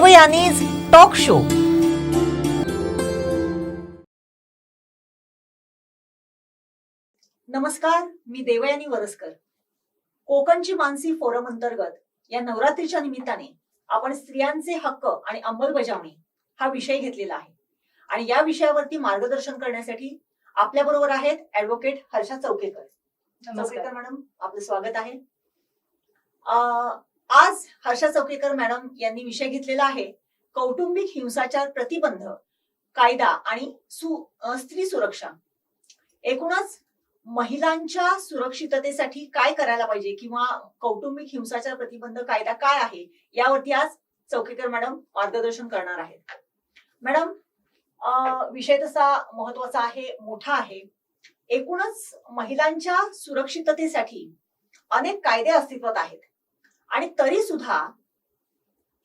देवयानीज talk show. नमस्कार मी देवयानी वरसकर. कोकणची Mansi forum अंतर्गत या नवरात्रीच्या निमित्ताने आपण स्त्रियांचे हक्क आणि अंमलबजावणी हा विषय घेतलेला आहे. आणि या विषयावरती मार्गदर्शन करण्यासाठी आपल्या बरोबर आहेत ऍडव्होकेट हर्षा चौकेकर. चौकेकर मॅडम आपलं स्वागत आहे. अं, आज हर्षा चौकेकर मॅडम यांनी विषय घेतलेला आहे. कौटुंबिक हिंसाचार प्रतिबंध कायदा आणि सु स्त्री सुरक्षा. एकूणच महिलांच्या सुरक्षिततेसाठी काय करायला पाहिजे किंवा कौटुंबिक हिंसाचार प्रतिबंध कायदा काय आहे यावरती आज चौकेकर मॅडम मार्गदर्शन करणार आहेत. मॅडम अं, विषय तसा महत्त्वाचा आहे मोठा आहे. एकूणच महिलांच्या सुरक्षिततेसाठी अनेक कायदे अस्तित्वात आहेत. आणि तरी सुद्धा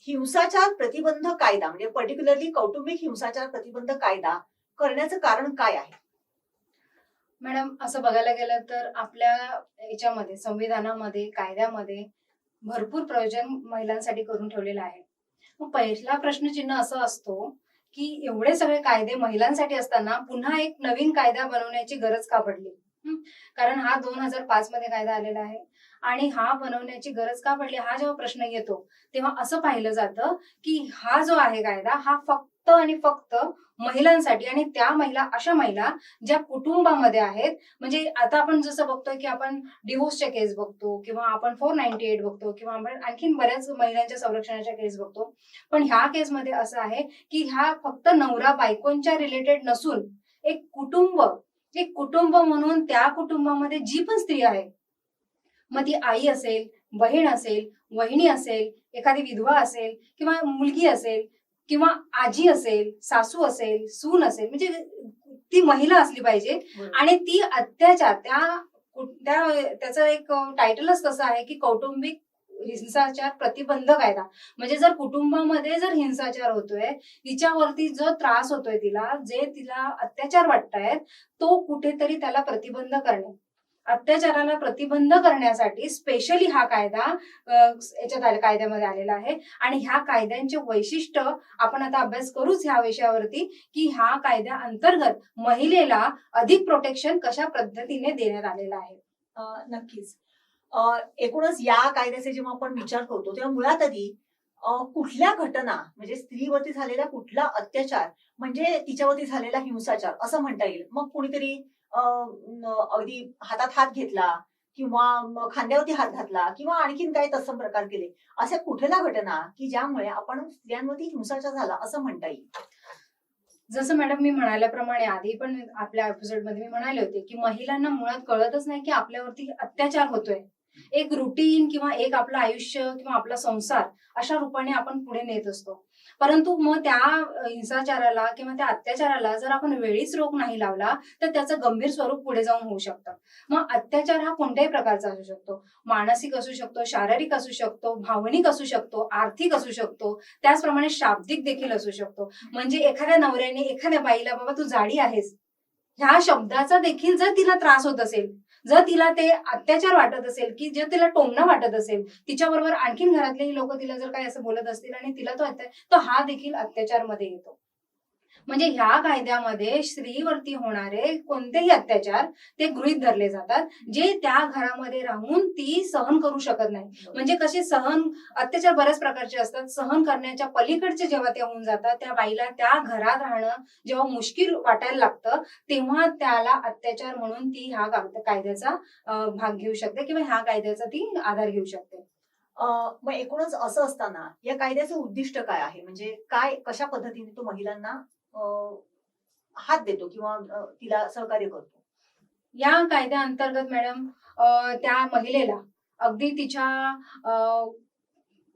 हिंसाचार प्रतिबंध कायदा म्हणजे पर्टिक्युलरली कौटुंबिक हिंसाचार प्रतिबंध कायदा करण्याचं कारण काय आहे? मॅडम असं बघायला गेलं तर आपल्या याच्यामध्ये संविधानामध्ये कायद्यामध्ये भरपूर प्रयोजन महिलांसाठी करून ठेवलेलं आहे. मग पहिला प्रश्नचिन्ह असं असतो की एवढे सगळे कायदे महिलांसाठी असताना पुन्हा एक नवीन कायदा बनवण्याची गरज का पडली? कारण हा दोन हजार पाच मध्ये कायदा आलेला आहे. आणि हा बनवण्याची गरज का पडली? हा जेव्हा प्रश्न येतो तेव्हा असं पाहिलं जातं की हा जो आहे कायदा हा फक्त आणि फक्त महिलांसाठी आणि त्या महिला अशा महिला ज्या कुटुंबामध्ये आहेत म्हणजे आता आपण जसं बघतोय की आपण डिव्होर्सच्या केस बघतो किंवा आपण फोर नाईन्टी एट बघतो किंवा आपण आणखीन बऱ्याच महिलांच्या संरक्षणाच्या केस बघतो. पण ह्या केसमध्ये असं आहे की ह्या फक्त नवरा बायकोंच्या रिलेटेड नसून एक कुटुंब एक कुटुंब म्हणून त्या कुटुंबामध्ये जी पण स्त्री आहे मग ती आई असेल बहीण असेल वहिनी असेल एखादी विधवा असेल किंवा मुलगी असेल किंवा आजी असेल सासू असेल सून असेल म्हणजे ती महिला असली पाहिजे. आणि ती अत्याचार त्या कु- त्या त्याचं एक टायटलच तसं आहे की कौटुंबिक हिंसाचार प्रतिबंध कायदा म्हणजे जर कुटुंबामध्ये जर हिंसाचार होतोय तिच्यावरती जो त्रास होतोय तिला जे तिला अत्याचार वाटतायत तो कुठेतरी त्याला प्रतिबंध करणे. अत्याचाराला प्रतिबंध करण्यासाठी स्पेशली हा कायदा याच्यात कायद्यामध्ये आलेला आहे. आणि ह्या कायद्यांचे वैशिष्ट्य आपण आता अभ्यास करूच ह्या विषयावरती की ह्या कायद्या अंतर्गत महिलेला अधिक प्रोटेक्शन कशा पद्धतीने देण्यात आलेलं आहे. नक्कीच. एकूणच या कायद्याचे जेव्हा आपण विचार करतो तेव्हा मुळात आधी कुठल्या घटना म्हणजे स्त्रीवरती झालेला कुठला अत्याचार म्हणजे तिच्यावरती झालेला हिंसाचार असं म्हणता येईल. मग कुणीतरी अगदी हातात हात घेतला किंवा खांद्यावरती हात घातला किंवा आणखीन काही तत्सम प्रकार केले अशा कुठल्या घटना की ज्यामुळे आपण स्त्रियांवरती हिंसाचार झाला असं म्हणता येईल? जसं मॅडम मी म्हणाल्याप्रमाणे आधी पण आपल्या एपिसोडमध्ये मी म्हणाले होते की महिलांना मुळात कळतच नाही की आपल्यावरती अत्याचार होतोय. एक रुटीन किंवा एक आपलं आयुष्य किंवा आपला संसार अशा रूपाने आपण पुढे नेत असतो. परंतु मग त्या हिंसाचाराला किंवा त्या अत्याचाराला जर आपण वेळीच रोग नाही लावला तर त्याचं गंभीर स्वरूप पुढे जाऊन होऊ शकतं. मग अत्याचार हा कोणत्याही प्रकारचा असू शकतो. मानसिक असू शकतो शारीरिक असू शकतो भावनिक असू शकतो आर्थिक असू शकतो त्याचप्रमाणे शाब्दिक देखील असू शकतो. म्हणजे एखाद्या नवऱ्याने एखाद्या बाईला बाबा तू जाडी आहेस. ह्या शब्दाचा देखील जर तिला त्रास होत असेल जर तिला ते अत्याचार वाटत असेल की जर तिला टोमणं वाटत असेल तिच्याबरोबर आणखीन घरातलेही लोक तिला जर काही असं बोलत असतील आणि तिला तो अत्या तो हा देखील अत्याचारमध्ये येतो. म्हणजे ह्या कायद्यामध्ये स्त्रीवरती होणारे कोणतेही अत्याचार ते गृहीत धरले जातात. जे त्या घरामध्ये राहून ती सहन करू शकत नाही. म्हणजे कसे सहन अत्याचार बऱ्याच प्रकारचे असतात. सहन करण्याच्या पलीकडचे जेव्हा ते होऊन जातात त्या बाईला त्या घरात राहणं जेव्हा मुश्किल वाटायला लागतं तेव्हा त्याला अत्याचार म्हणून ती ह्या कायद्याचा भाग घेऊ शकते किंवा ह्या कायद्याचा ती आधार घेऊ शकते. मग एकूणच असं असताना या कायद्याचं उद्दिष्ट काय आहे? म्हणजे काय कशा पद्धतीने तो महिलांना हात देतो किंवा तिला सहकार्य करतो. या कायद्या अंतर्गत मॅडम त्या महिलेला अगदी तिच्या अं,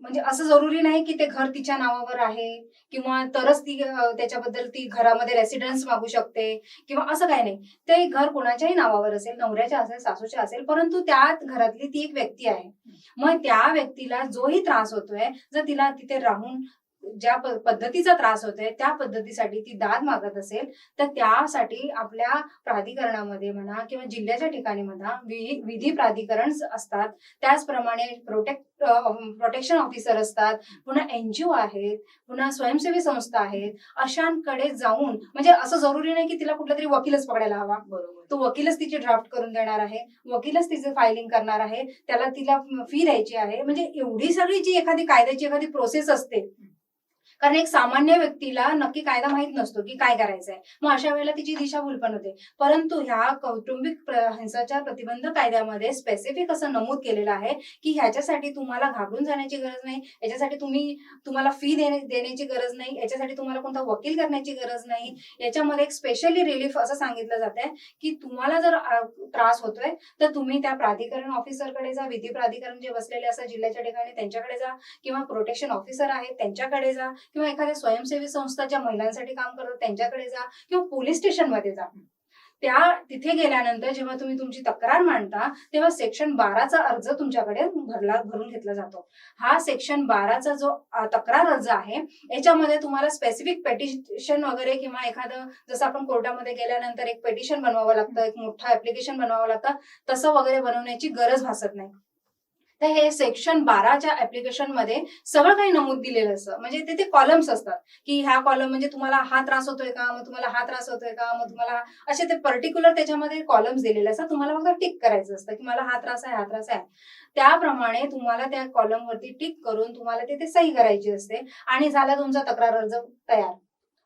म्हणजे असं जरुरी नाही की ते घर तिच्या नावावर आहे किंवा तरच ती त्याच्याबद्दल ती घरामध्ये रेसिडेन्स मागू शकते किंवा असं काही नाही. ते घर कोणाच्याही नावावर असेल नवऱ्याच्या असेल सासूच्या असेल परंतु त्या घरातली ती एक व्यक्ती आहे. मग त्या व्यक्तीला जोही त्रास होतोय जर तिला तिथे राहून ज्या पद्धतीचा त्रास होतोय त्या पद्धतीसाठी ती दाद मागत असेल तर त्यासाठी आपल्या प्राधिकरणामध्ये म्हणा किंवा जिल्ह्याच्या ठिकाणी म्हणा विधी प्राधिकरण असतात. त्याचप्रमाणे प्रोटेक्ट प्रोटेक्शन ऑफिसर असतात पुन्हा एनजीओ आहेत पुन्हा स्वयंसेवी संस्था आहेत अशांकडे जाऊन म्हणजे असं जरुरी नाही की तिला कुठला तरी वकीलच पकडायला हवा. बरोबर. तो वकीलच तिची ड्राफ्ट करून देणार आहे वकीलच तिचे फायलिंग करणार आहे त्याला तिला फी द्यायची आहे म्हणजे एवढी सगळी जी एखादी कायद्याची एखादी प्रोसेस असते कारण एक सामान्य व्यक्तीला नक्की कायदा माहीत नसतो की काय करायचंय. मग अशा वेळेला तिची दिशाभूल पण होते. परंतु ह्या कौटुंबिक हिंसाचार प्रतिबंध कायद्यामध्ये स्पेसिफिक असं नमूद केलेलं आहे की ह्याच्यासाठी तुम्हाला घाबरून जाण्याची गरज नाही याच्यासाठी तुम्ही तुम्हाला फी देण्याची गरज नाही याच्यासाठी तुम्हाला कोणता वकील करण्याची गरज नाही. याच्यामध्ये एक स्पेशली रिलीफ असं सांगितलं जात आहे की तुम्हाला जर त्रास होतोय तर तुम्ही त्या प्राधिकरण ऑफिसरकडे जा विधी प्राधिकरण जे बसलेले असतात जिल्ह्याच्या ठिकाणी त्यांच्याकडे जा किंवा प्रोटेक्शन ऑफिसर आहेत त्यांच्याकडे जा. किंवा एखाद्या स्वयंसेवी संस्था ज्या महिलांसाठी काम करतात त्यांच्याकडे जा किंवा पोलीस स्टेशनमध्ये जा. त्या तिथे गेल्यानंतर जेव्हा तुम्ही तुमची तक्रार मांडता तेव्हा सेक्शन बाराचा अर्ज तुमच्याकडे भरला भरून घेतला जातो. हा सेक्शन बाराचा जो तक्रार अर्ज आहे याच्यामध्ये तुम्हाला स्पेसिफिक पेटिशन वगैरे किंवा एखादं जसं आपण कोर्टामध्ये गेल्यानंतर एक पेटिशन बनवावं लागतं एक मोठं ऍप्लिकेशन बनवावं लागतं तसं वगैरे बनवण्याची गरज भासत नाही. तर हे सेक्शन बाराच्या ऍप्लिकेशनमध्ये सगळं काही नमूद दिलेलं असतं. म्हणजे तिथे कॉलम्स असतात. की ह्या कॉलम म्हणजे तुम्हाला हा त्रास होतोय का? मग तुम्हाला हा त्रास होतोय का? मग तुम्हाला असे ते पर्टिक्युलर त्याच्यामध्ये कॉलम्स दिलेले असतात. तुम्हाला फक्त टिक करायचं असतं की मला हा त्रास आहे हा त्रास आहे. त्याप्रमाणे तुम्हाला त्या कॉलम वरती टिक करून तुम्हाला तिथे सही करायची असते. आणि झाला तुमचा तक्रार अर्ज तयार.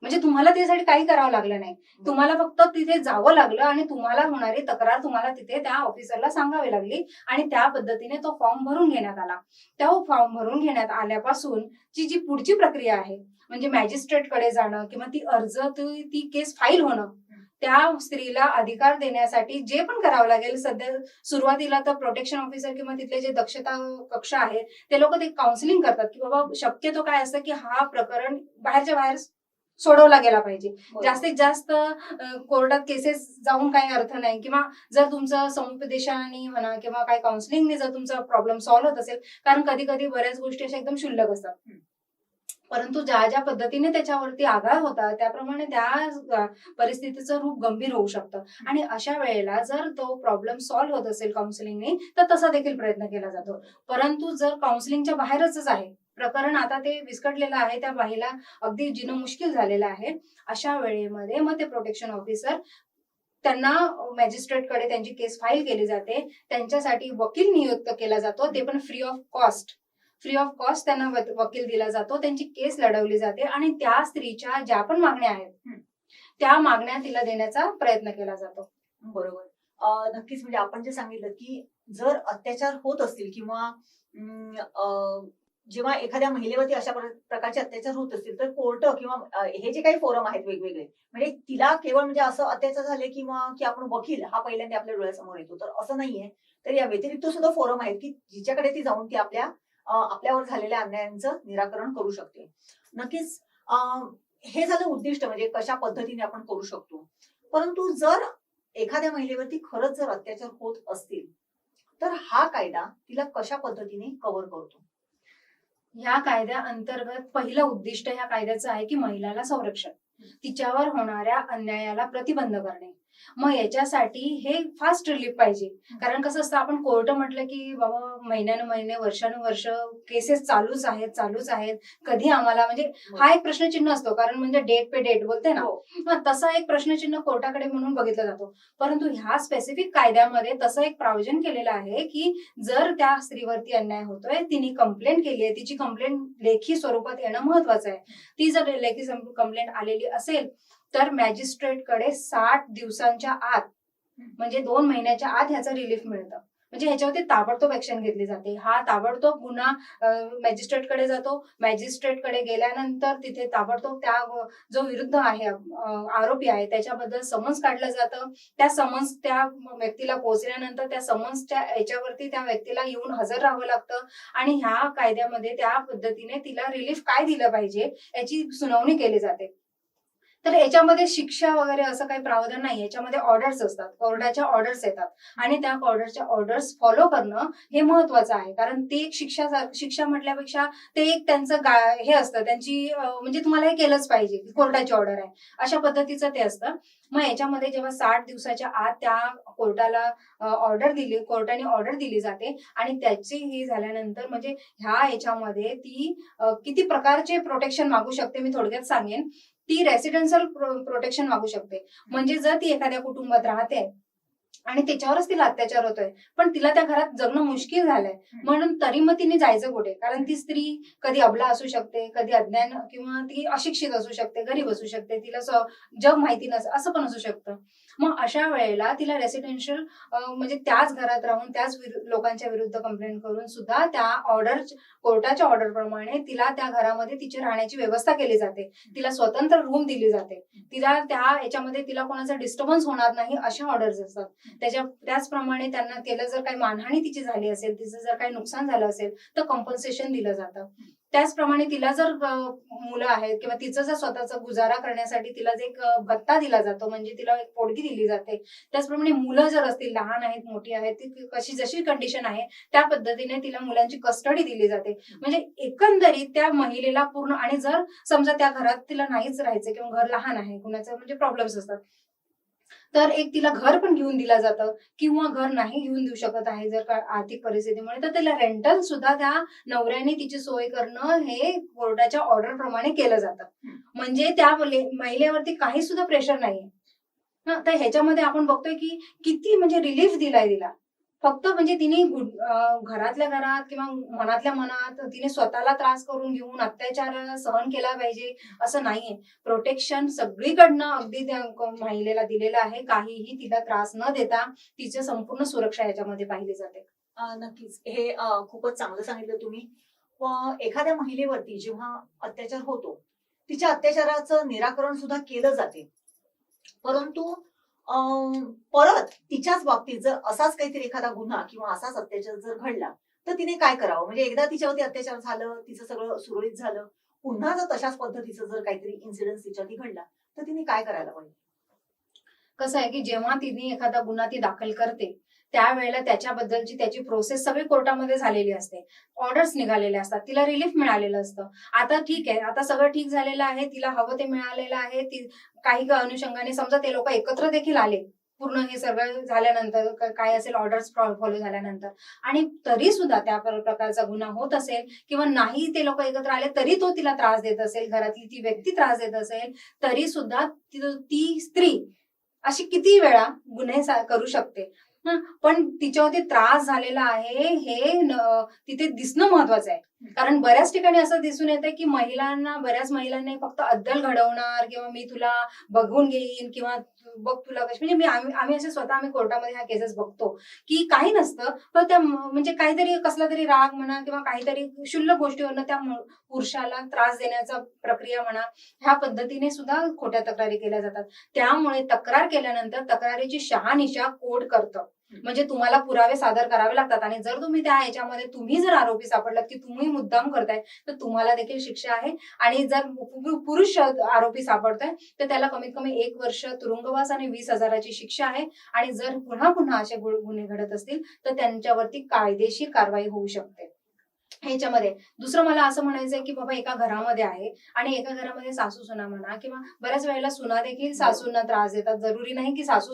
म्हणजे तुम्हाला त्यासाठी काही करावं लागलं नाही. तुम्हाला फक्त तिथे जावं लागलं आणि तुम्हाला होणारी तक्रार तुम्हाला तिथे त्या ऑफिसरला सांगावी लागली आणि त्या पद्धतीने तो फॉर्म भरून घेण्यात आला. त्या फॉर्म भरून घेण्यात आल्यापासून ची जी पुढची प्रक्रिया आहे म्हणजे मॅजिस्ट्रेटकडे जाणं किंवा ती अर्ज ती ती केस फाईल होणं त्या स्त्रीला अधिकार देण्यासाठी जे पण करावं लागेल सध्या सुरुवातीला तर प्रोटेक्शन ऑफिसर किंवा तिथले जे दक्षता कक्ष आहे ते लोक ते काउन्सिलिंग करतात की बाबा शक्यतो काय असतं की हा प्रकरण बाहेरच्या बाहेर सोडवला गेला पाहिजे. जास्तीत जास्त कोर्टात केसेस जाऊन काही अर्थ नाही. किंवा जर तुमचं समुपदेशाने म्हणा किंवा काही काउन्सिलिंगने जर तुमचा प्रॉब्लेम सॉल्व्ह होत असेल कारण कधी कधी बऱ्याच गोष्टी अशा एकदम क्षुल्लक असतात. परंतु ज्या ज्या पद्धतीने त्याच्यावरती आघात होता त्याप्रमाणे त्या परिस्थितीचं रूप गंभीर होऊ शकतं. आणि अशा वेळेला जर तो प्रॉब्लेम सॉल्व्ह होत असेल काउन्सिलिंगने तर तसा देखील प्रयत्न केला जातो. परंतु जर काउन्सिलिंगच्या बाहेरच आहे प्रकरण आता ते विस्कटलेलं आहे. त्या बाईला अगदी जिणं मुश्किल झालेलं आहे. अशा वेळेमध्ये मग ते प्रोटेक्शन ऑफिसर त्यांना मॅजिस्ट्रेटकडे त्यांची केस फाईल केली जाते. त्यांच्यासाठी वकील नियुक्त केला जातो. ते पण free of cost free of cost त्यांना वकील दिला जातो. त्यांची केस लढवली जाते आणि त्या स्त्रीच्या ज्या पण मागण्या आहेत त्या मागण्या तिला देण्याचा प्रयत्न केला जातो. बरोबर. नक्कीच म्हणजे आपण जे सांगितलं की जर अत्याचार होत असतील किंवा जेव्हा एखाद्या महिलेवरती अशा प्रकारचे अत्याचार होत असतील तर कोर्ट किंवा हे जे काही फोरम आहेत वेगवेगळे म्हणजे तिला केवळ म्हणजे असं अत्याचार झाले किंवा की आपण वकील हा पहिल्यांदा आपल्या डोळ्यासमोर येतो तर असं नाहीये. तर या व्यतिरिक्त सुद्धा फोरम आहेत की जिच्याकडे ती जाऊन ती आपल्या आपल्यावर झालेल्या अन्यायांचं निराकरण करू शकते. नक्कीच हे झालं उद्दिष्ट म्हणजे कशा पद्धतीने आपण करू शकतो. परंतु जर एखाद्या महिलेवरती खरंच जर अत्याचार होत असतील तर हा कायदा तिला कशा पद्धतीने कव्हर करतो? ह्या कायद्या अंतर्गत पहिलं उद्दिष्ट ह्या कायद्याचं आहे की महिलाला संरक्षण. तिच्यावर होणाऱ्या अन्यायाला प्रतिबंध करणे. मग याच्यासाठी हे फास्ट रिलीफ पाहिजे. कारण कसं असतं आपण कोर्ट म्हटलं की बाबा महिन्यानं महिने वर्षानुवर्ष केसेस चालूच आहेत चालूच आहेत. कधी आम्हाला म्हणजे हा. एक प्रश्नचिन्ह असतो. कारण म्हणजे डेट पे डेट बोलते ना. हो. हा, तसा एक प्रश्नचिन्ह कोर्टाकडे म्हणून बघितला जातो. परंतु ह्या स्पेसिफिक कायद्यामध्ये तसं एक प्रावधान केलेलं आहे की जर त्या स्त्रीवरती अन्याय होतोय तिने कंप्लेंट केली आहे तिची कंप्लेंट लेखी स्वरूपात येणं महत्वाचं आहे. ती जर लेखी कंप्लेंट आलेली असेल तर मॅजिस्ट्रेटकडे साठ दिवसांच्या आत म्हणजे दोन महिन्याच्या आत ह्याचं रिलीफ मिळतं. म्हणजे ह्याच्यावरती ताबडतोब ऍक्शन घेतली जाते. हा ताबडतोब गुन्हा मॅजिस्ट्रेटकडे जातो. मॅजिस्ट्रेटकडे गेल्यानंतर तिथे ताबडतोब त्या जो विरुद्ध आहे आरोपी आहे त्याच्याबद्दल समन्स काढलं जातं. त्या समन्स त्या व्यक्तीला पोहोचल्यानंतर त्या समन्सच्या याच्यावरती त्या व्यक्तीला येऊन हजर राहावं लागतं आणि ह्या कायद्यामध्ये त्या पद्धतीने तिला रिलीफ काय दिलं पाहिजे याची सुनावणी केली जाते. तर याच्यामध्ये शिक्षा वगैरे असं काही प्रावधान नाही. याच्यामध्ये ऑर्डर्स असतात. कोर्टाच्या ऑर्डर्स येतात. आणि त्या कोर्टाच्या ऑर्डर्स फॉलो करणं हे महत्वाचं आहे. कारण ते एक शिक्षा शिक्षा म्हटल्यापेक्षा ते एक त्यांचं हे असतं. त्यांची म्हणजे तुम्हाला हे केलंच पाहिजे कोर्टाची ऑर्डर आहे. अशा पद्धतीचं ते असतं. मग याच्यामध्ये जेव्हा साठ दिवसाच्या आत त्या कोर्टाला ऑर्डर दिली कोर्टाने ऑर्डर दिली जाते आणि त्याची ही झाल्यानंतर म्हणजे ह्या याच्यामध्ये ती किती प्रकारचे प्रोटेक्शन मागू शकते मी थोडक्यात सांगेन. ती रेसिडेन्शियल प्रोटेक्शन मागू शकते. म्हणजे जर ती एखाद्या कुटुंबात राहते आणि त्याच्यावरच तिला अत्याचार होतोय. पण तिला त्या घरात जगणं मुश्किल झालंय. म्हणून तरी मग तिने जायचं कुठे? कारण ती स्त्री कधी अबला असू शकते कधी अज्ञान किंवा ती अशिक्षित असू शकते गरीब असू शकते तिला जग माहिती नस असं पण असू शकतं. मग अशा वेळेला तिला रेसिडेन्शियल म्हणजे त्याच घरात राहून त्याच लोकांच्या विरुद्ध कंप्लेंट करून सुद्धा त्या ऑर्डर कोर्टाच्या ऑर्डर प्रमाणे तिला त्या घरामध्ये तिची राहण्याची व्यवस्था केली जाते. तिला स्वतंत्र रूम दिली जाते. तिला त्या याच्यामध्ये तिला कोणाचा डिस्टर्बन्स होणार नाही अशा ऑर्डर्स असतात. त्याच्या त्याचप्रमाणे त्यांना केलं जर काही मानहानी तिची झाली असेल तिचं जर काही नुकसान झालं असेल तर कम्पन्सेशन दिलं जातं. त्याचप्रमाणे तिला जर मुलं आहेत किंवा तिचं जर स्वतःचा गुजारा करण्यासाठी तिला जे एक भत्ता दिला जातो म्हणजे तिला एक पोटगी दिली जाते त्याचप्रमाणे मुलं जर असतील लहान आहेत मोठी आहेत ती कशी जशी कंडिशन आहे त्या पद्धतीने तिला मुलांची कस्टडी दिली जाते. म्हणजे एकंदरीत त्या महिलेला पूर्ण आणि जर समजा त्या घरात तिला नाहीच राहायचं किंवा घर लहान आहे कुणाचं म्हणजे प्रॉब्लेम्स असतात तर एक तिला घर पण घेऊन दिलं जातं. किंवा घर नाही घेऊन देऊ शकत आहे जर का आर्थिक परिस्थितीमुळे तर तिला रेंटल सुद्धा त्या नवऱ्याने तिची सोय करणं हे कोर्टाच्या ऑर्डर प्रमाणे केलं जातं. म्हणजे त्या महिलेवरती काही सुद्धा प्रेशर नाहीये. तर ह्याच्यामध्ये आपण बघतोय की किती म्हणजे रिलीफ दिलाय तिला. फक्त म्हणजे तिने घरातल्या घरात किंवा मनातल्या मनात तिने स्वतःला त्रास करून घेऊन अत्याचार सहन केला पाहिजे असं नाहीये. प्रोटेक्शन सगळीकडनं अगदी महिलेला दिलेलं आहे. काहीही तिला त्रास न देता तिचं संपूर्ण सुरक्षा याच्यामध्ये पाहिली जाते. नक्कीच. हे खूपच चांगलं सांगितलं तुम्ही. एखाद्या महिलेवरती जेव्हा अत्याचार होतो तिच्या अत्याचाराचं निराकरण सुद्धा केलं जाते. परंतु परत तिच्याच बाबतीत जर असाच काहीतरी एखादा गुन्हा किंवा असाच अत्याचार जर घडला तर तिने काय करावं? म्हणजे एकदा तिच्यावरती अत्याचार झालं तिचं सगळं सुरळीत झालं पुन्हा जर तशाच पद्धतीचं जर काहीतरी इन्सिडेंट तिच्यावरती घडला तर तिने काय करायला पाहिजे? कसं आहे की जेव्हा तिने एखादा गुन्हा ती दाखल करते त्यावेळेला त्याच्याबद्दलची त्याची प्रोसेस सगळी कोर्टामध्ये झालेली असते. ऑर्डर्स निघालेले असतात. तिला रिलीफ मिळालेलं असतं. आता ठीक आहे. आता सगळं ठीक झालेलं आहे. तिला हवं ते मिळालेलं आहे. ती काही अनुषंगाने समजा ते लोक एकत्र देखील आले. पूर्ण हे सगळं झाल्यानंतर काय असेल ऑर्डर्स फॉलो झाल्यानंतर. आणि तरी सुद्धा त्या प्रकारचा गुन्हा होत असेल किंवा नाही ते लोक एकत्र आले तरी तो तिला त्रास देत असेल. घरातली ती व्यक्ती त्रास देत असेल तरी सुद्धा ती स्त्री अशी किती वेळा गुन्हे करू शकते. पण तिच्यावरती त्रास झालेला आहे हे तिथे दिसणं महत्वाचं आहे. कारण बऱ्याच ठिकाणी असं दिसून येतं की महिलांना बऱ्याच महिलांनी फक्त अद्दल घडवणार किंवा मी तुला बघून घेईन किंवा बघ तुला कशी. म्हणजे मी आम्ही आम्ही असे स्वतः आम्ही कोर्टामध्ये ह्या केसेस बघतो की काही नसतं पण त्या म्हणजे काहीतरी कसला तरी राग म्हणा किंवा काहीतरी क्षुल्लक गोष्टीवरनं त्या पुरुषाला त्रास देण्याचा प्रक्रिया म्हणा ह्या पद्धतीने सुद्धा खोट्या तक्रारी केल्या जातात. त्यामुळे तक्रार केल्यानंतर तक्रारीची शहानिशा कोर्ट करतं. म्हणजे तुम्हाला पुरावे सादर करावे लागतात. आणि जर तुम्ही त्या ह्याच्यामध्ये तुम्ही जर आरोपी सापडलात की तुम्ही मुद्दाम करताय तर तुम्हाला देखील शिक्षा आहे. आणि जर पुरुष आरोपी सापडतोय तर त्याला कमीत कमी एक वर्ष तुरुंगवास आणि वीस हजाराची शिक्षा आहे. आणि जर पुन्हा पुन्हा असे गुन्हे घडत असतील तर त्यांच्यावरती कायदेशीर कारवाई होऊ शकते. ह्याच्यामध्ये. दुसरं मला असं म्हणायचंय की बाबा एका घरामध्ये आहे आणि एका घरामध्ये सासू सुना म्हणा किंवा बऱ्याच वेळेला सुना देखील सासूंना त्रास देतात. जरुरी नाही की सासू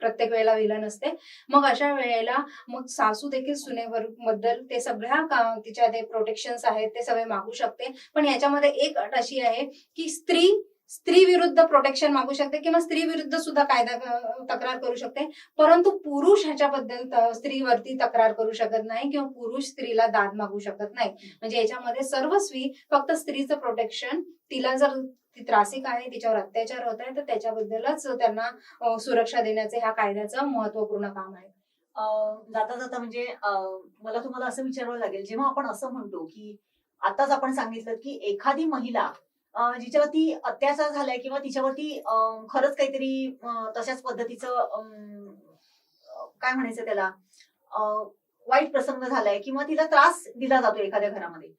प्रत्येक वेळेला विलन असते. मग अशा वेळेला मग सासू देखील सुनेवर बद्दल ते सगळ्या का- तिच्या ते प्रोटेक्शन आहेत ते सगळे मागू शकते. पण याच्यामध्ये एक अट अशी आहे की स्त्री स्त्री विरुद्ध प्रोटेक्शन मागू शकते किंवा स्त्री विरुद्ध सुद्धा कायदा तक्रार करू शकते. परंतु पुरुष ह्याच्याबद्दल स्त्रीवरती तक्रार करू शकत नाही किंवा पुरुष स्त्रीला दाद मागू शकत नाही. म्हणजे याच्यामध्ये सर्वस्वी फक्त स्त्रीचं प्रोटेक्शन तिला जर ती त्रासिक आहे तिच्यावर अत्याचार होत आहे तर त्याच्याबद्दलच त्यांना सुरक्षा देण्याचे ह्या कायद्याचं महत्त्वपूर्ण काम आहे. जाता जाता म्हणजे मला तुम्हाला असं विचारावं लागेल. जेव्हा आपण असं म्हणतो की आताच आपण सांगितलं की एखादी महिला जिच्यावरती अत्याचार झालाय किंवा तिच्यावरती अं, खरंच काहीतरी तशाच पद्धतीचं अं, काय म्हणायचं त्याला अं, वाईट प्रसंग झालाय किंवा तिला त्रास दिला जातो एखाद्या घरामध्ये.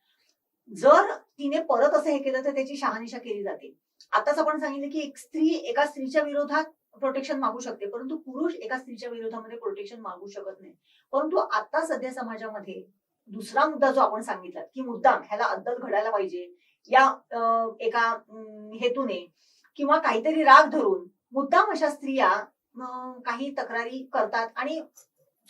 जर तिने परत असं हे केलं तर त्याची शहानिशा केली जाते. आताच आपण सांगितलं की एक स्त्री एका स्त्रीच्या विरोधात प्रोटेक्शन मागू शकते परंतु पुरुष एका स्त्रीच्या विरोधामध्ये प्रोटेक्शन मागू शकत नाही. परंतु आता सध्या समाजामध्ये दुसरा मुद्दा जो आपण सांगितला की मुद्दाम ह्याला अद्दल घडायला पाहिजे या एका हेतूने किंवा काहीतरी राग धरून मुद्दाम अशा स्त्रिया काही तक्रारी करतात आणि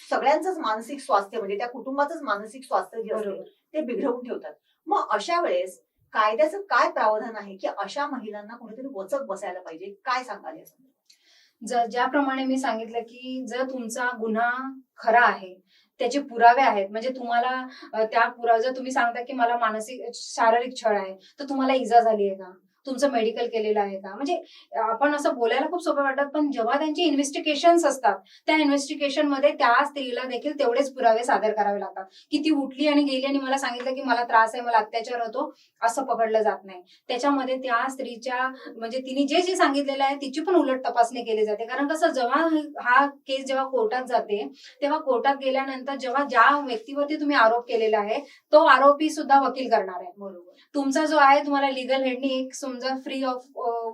सगळ्यांचंच मानसिक स्वास्थ्य म्हणजे त्या कुटुंबाचंच मानसिक स्वास्थ्य जे असते ते बिघडवून ठेवतात. मग अशा वेळेस कायद्याचं काय प्रावधान आहे की अशा महिलांना कुठेतरी वचक बसायला पाहिजे? काय सांगाल या ज्याप्रमाणे मी सांगितलं की जर तुमचा गुन्हा खरा आहे त्याचे पुरावे आहेत. म्हणजे तुम्हाला त्या पुरा जर तुम्ही सांगता की मला मानसिक शारीरिक छळ आहे तर तुम्हाला इजा झाली आहे का? तुमचं मेडिकल केलेलं आहे का? म्हणजे आपण असं बोलायला खूप सोपं वाटत पण जेव्हा त्यांची इन्व्हेस्टिगेशन असतात त्या इन्व्हेस्टिगेशनमध्ये त्या स्त्रीला देखील तेवढेच पुरावे सादर करावे लागतात. की ती उठली आणि गेली आणि मला सांगितलं की मला त्रास आहे मला अत्याचार होतो असं पकडलं जात नाही. त्याच्यामध्ये त्या स्त्रीच्या म्हणजे तिने जे जे सांगितलेलं आहे तिची पण उलट तपासणी केली जाते. कारण कसं जेव्हा हा केस जेव्हा कोर्टात जाते तेव्हा कोर्टात गेल्यानंतर जेव्हा ज्या व्यक्तीवरती तुम्ही आरोप केलेला आहे तो आरोपी सुद्धा वकील करणार आहे. बरोबर. तुमचा जो आहे तुम्हाला लिगल हेडनी एक समजा फ्री ऑफ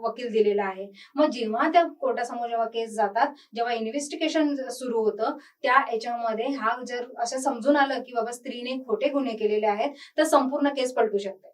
वकील दिलेला आहे. मग जेव्हा त्या कोर्टासमोर जेव्हा केस जातात जेव्हा इन्व्हेस्टिगेशन सुरू होतं त्या याच्यामध्ये हा जर असं समजून आलं की बाबा स्त्रीने खोटे गुन्हे केलेले आहेत तर संपूर्ण केस पलटू शकते.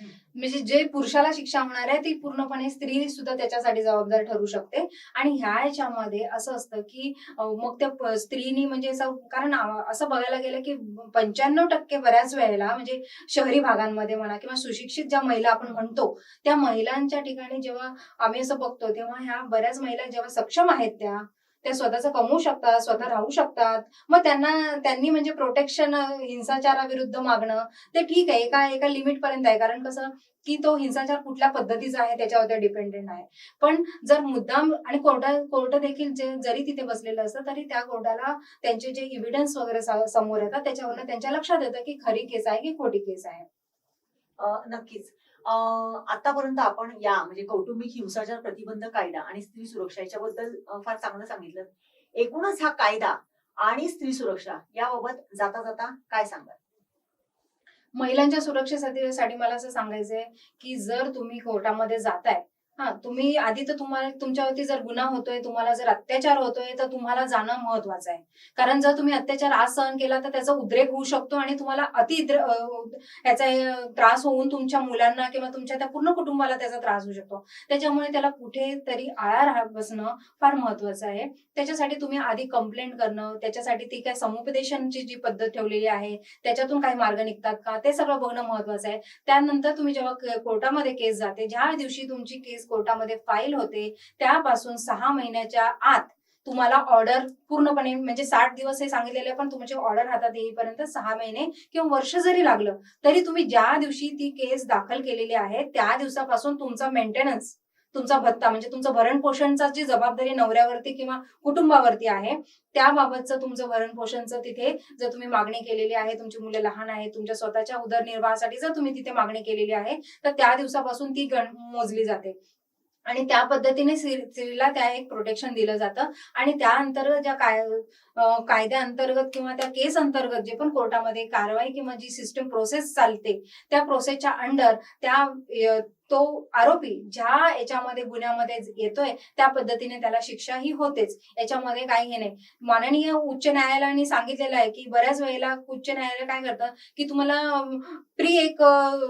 म्हणजे जे पुरुषाला शिक्षा होणार आहे ती पूर्णपणे स्त्री सुद्धा त्याच्यासाठी जबाबदार ठरू शकते. आणि ह्या याच्यामध्ये असं असतं की मग त्या स्त्रीनी म्हणजे असं कारण असं बघायला गेलं की पंच्याण्णव टक्के बऱ्याच वेळेला म्हणजे शहरी भागांमध्ये म्हणा किंवा सुशिक्षित ज्या महिला आपण म्हणतो त्या महिलांच्या ठिकाणी जेव्हा आम्ही असं बघतो तेव्हा ह्या बऱ्याच महिला जेव्हा सक्षम आहेत त्या त्या स्वतःचं कमवू शकतात स्वतः राहू शकतात. मग त्यांना त्यांनी म्हणजे प्रोटेक्शन हिंसाचाराविरुद्ध मागणं ते ठीक आहे. एका एका लिमिट पर्यंत आहे. कारण कसं की तो हिंसाचार कुठल्या पद्धतीचा आहे त्याच्यावर डिपेंडेंट आहे. पण जर मुद्दाम आणि कोर्टा कोर्ट देखील जे जरी तिथे बसलेलं असतं तरी त्या कोर्टाला त्यांचे जे इव्हिडन्स वगैरे समोर येतात त्याच्यावरनं त्यांच्या लक्षात येतं की खरी केस आहे की खोटी केस आहे. नक्कीच. आतापर्यंत आपण या म्हणजे कौटुंबिक हिंसाचार प्रतिबंध कायदा आणि स्त्री सुरक्षा याच्याबद्दल फार चांगलं सांगितलं. एकूणच हा कायदा आणि स्त्री सुरक्षा याबाबत जाता जाता काय सांगाल? महिलांच्या सुरक्षेसाठी साठी मला असं सांगायचंय की जर तुम्ही कोर्टामध्ये जाताय हा तुम्ही आधी तर तुम्हाला तुमच्यावरती जर गुन्हा होतोय तुम्हाला जर अत्याचार होतोय तर तुम्हाला जाणं महत्वाचं आहे. कारण जर तुम्ही अत्याचार आज सहन केला तर त्याचा उद्रेक होऊ शकतो आणि तुम्हाला अति याचा त्रास होऊन तुमच्या मुलांना किंवा तुमच्या त्या पूर्ण कुटुंबाला त्याचा त्रास होऊ शकतो. त्याच्यामुळे त्याला कुठेतरी आळा बसणं फार महत्वाचं आहे. त्याच्यासाठी तुम्ही आधी कंप्लेंट करणं त्याच्यासाठी ती काय समुपदेशनची जी पद्धत ठेवलेली आहे त्याच्यातून काही मार्ग निघतात का ते सगळं बघणं महत्वाचं आहे. त्यानंतर तुम्ही जेव्हा कोर्टामध्ये केस जाते ज्या दिवशी तुमची केस कोर्टामध्ये फाईल होते त्यापासून सहा महिन्याच्या आत तुम्हाला ऑर्डर पूर्णपणे म्हणजे साठ दिवस हे सांगितलेले पण तुमची ऑर्डर हातात येईपर्यंत सहा महिने किंवा वर्ष जरी लागलं तरी तुम्ही ज्या दिवशी ती केस दाखल केलेली आहे त्या दिवसापासून तुमचा मेंटेनन्स तुमचा भत्ता म्हणजे तुमचं भरणपोषणचा जी जबाबदारी नवऱ्यावरती किंवा कुटुंबावरती आहे त्याबाबतचं तुमचं भरणपोषणचं तिथे जर तुम्ही मागणी केलेली आहे तुमची मुलं लहान आहेत तुमच्या स्वतःच्या उदरनिर्वाहासाठी जर तुम्ही तिथे मागणी केलेली आहे तर त्या दिवसापासून ती गण मोजली जाते. आणि त्या पद्धतीने स्त्रीला त्या एक प्रोटेक्शन दिलं जातं. आणि त्या अंतर्गत ज्या काय कायद्या अंतर्गत किंवा त्या केस अंतर्गत जे पण कोर्टामध्ये कारवाई किंवा जी सिस्टम प्रोसेस चालते त्या प्रोसेसच्या अंडर त्या तो आरोपी ज्या याच्यामध्ये गुन्ह्यामध्ये येतोय त्या पद्धतीने त्याला शिक्षा ही होतेच. याच्यामध्ये काही हे नाही. माननीय उच्च न्यायालयाने सांगितलेलं आहे की बऱ्याच वेळेला उच्च न्यायालय काय करतं की तुम्हाला प्री एक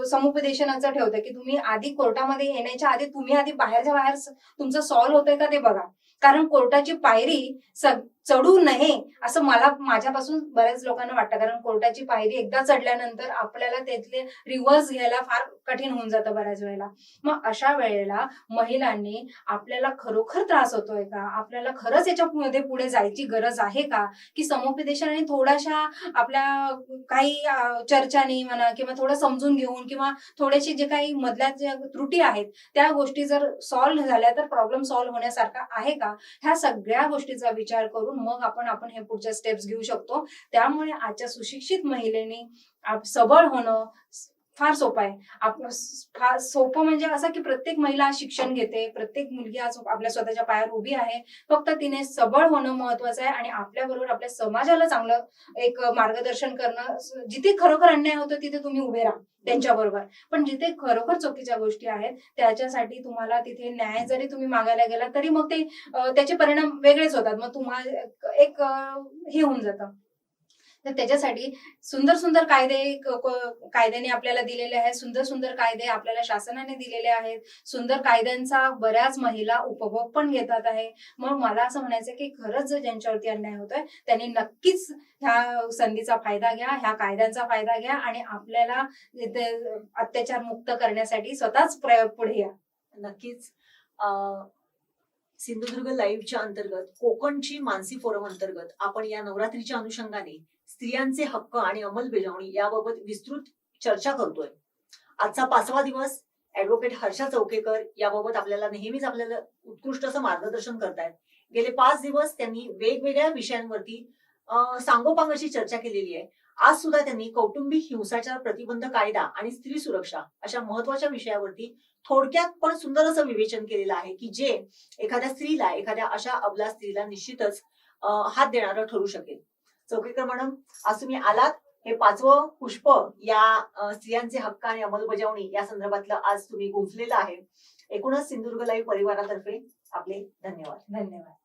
समुपदेशनाचं ठेवतं की तुम्ही आधी कोर्टामध्ये येण्याच्या आधी तुम्ही आधी बाहेरच्या बाहेर तुमचं सॉल्व्ह होतंय का ते बघा. कारण कोर्टाची पायरी सग चढू नये असं मला माझ्यापासून बऱ्याच लोकांना वाटतं. कारण कोर्टाची पायरी एकदा चढल्यानंतर आपल्याला त्यातले रिव्हर्स घ्यायला फार कठीण होऊन जातं बऱ्याच वेळेला. मग अशा वेळेला महिलांनी आपल्याला खरोखर त्रास होतोय का? आपल्याला खरंच याच्यामध्ये पुढे जायची गरज आहे का? की समुपदेशनाने थोड्याशा आपल्या काही चर्चाने चर्चानी म्हणा किंवा थोडं समजून घेऊन किंवा थोडेसे जे काही मधल्या ज्या त्रुटी आहेत त्या गोष्टी जर सॉल्व्ह झाल्या तर प्रॉब्लेम सॉल्व्ह होण्यासारखा आहे का? ह्या सगळ्या गोष्टीचा विचार करून मग आपण आपण हे पुढच्या स्टेप्स घेऊ शकतो. त्यामुळे आजच्या सुशिक्षित महिलेनी सबळ होणं फार सोपं आहे. आपण फार सोपं म्हणजे असं की प्रत्येक महिला शिक्षण घेते प्रत्येक मुलगी आज आपल्या स्वतःच्या पायावर उभी आहे फक्त तिने सबळ होणं महत्वाचं आहे आणि आपल्या बरोबर आपल्या समाजाला चांगलं एक मार्गदर्शन करणं जिथे खरोखर अन्याय होतो तिथे तुम्ही उभे राहा त्यांच्याबरोबर. पण जिथे खरोखर चुकीच्या गोष्टी आहेत त्याच्यासाठी तुम्हाला तिथे न्याय जरी तुम्ही मागायला गेला तरी मग ते त्याचे परिणाम वेगळेच होतात. मग तुम्हाला एक हे होऊन जातं. तर त्याच्यासाठी सुंदर सुंदर कायदे कायद्याने आपल्याला दिलेले आहेत. सुंदर सुंदर कायदे आपल्याला शासनाने दिलेले आहेत. सुंदर कायद्यांचा बऱ्याच महिला उपभोग पण घेतात आहे. मग मला असं म्हणायचं की खरंच जर ज्यांच्यावरती अन्याय होतोय त्यांनी नक्कीच ह्या संधीचा फायदा घ्या ह्या कायद्यांचा फायदा घ्या आणि आपल्याला अत्याचार मुक्त करण्यासाठी स्वतःच प्रयोग पुढे या. नक्कीच. सिंधुदुर्ग लाईव्हच्या अंतर्गत कोकणची मानसी फोरम अंतर्गत आपण या नवरात्रीच्या अनुषंगाने स्त्रियांचे हक्क आणि अंमलबजावणी याबाबत विस्तृत चर्चा करतोय. आजचा पाचवा दिवस ऍडव्होकेट हर्षा चौकेकर याबाबत आपल्याला नेहमीच आपल्याला उत्कृष्ट असं मार्गदर्शन करतायत. गेले पाच दिवस त्यांनी वेगवेगळ्या विषयांवरती सांगोपांग अशी चर्चा केलेली आहे. आज सुद्धा त्यांनी कौटुंबिक हिंसाचार प्रतिबंध कायदा आणि स्त्री सुरक्षा अशा महत्त्वाच्या विषयावरती थोडक्यात पण सुंदर असं विवेचन केलेलं आहे की जे एखाद्या स्त्रीला एखाद्या अशा अबला स्त्रीला निश्चितच हात देणारं ठरू शकेल. चौकीकर मॅडम आज तुम्ही आलात. हे पाचवं पुष्प या स्त्रियांचे हक्क आणि अंमलबजावणी या संदर्भातलं आज तुम्ही गुंफलेलं आहे. एकूणच सिंधुदुर्ग लाईव्ह परिवारातर्फे आपले धन्यवाद. धन्यवाद.